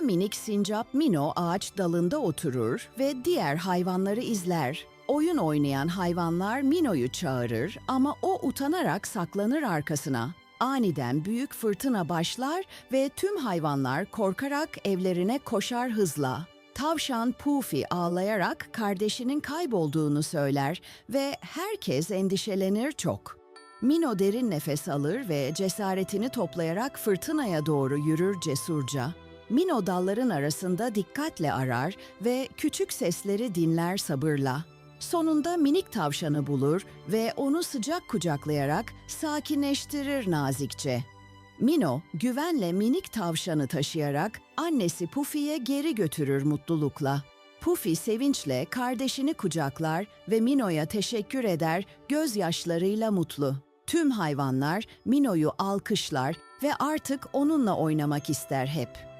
Minik sincap Mino ağaç dalında oturur ve diğer hayvanları izler. Oyun oynayan hayvanlar Mino'yu çağırır ama o utanarak saklanır arkasına. Aniden büyük fırtına başlar ve tüm hayvanlar korkarak evlerine koşar hızla. Tavşan Pufi ağlayarak kardeşinin kaybolduğunu söyler ve herkes endişelenir çok. Mino derin nefes alır ve cesaretini toplayarak fırtınaya doğru yürür cesurca. Mino dalların arasında dikkatle arar ve küçük sesleri dinler sabırla. Sonunda minik tavşanı bulur ve onu sıcak kucaklayarak sakinleştirir nazikçe. Mino güvenle minik tavşanı taşıyarak annesi Pufi'ye geri götürür mutlulukla. Pufi sevinçle kardeşini kucaklar ve Mino'ya teşekkür eder gözyaşlarıyla mutlu. Tüm hayvanlar Mino'yu alkışlar ve artık onunla oynamak ister hep.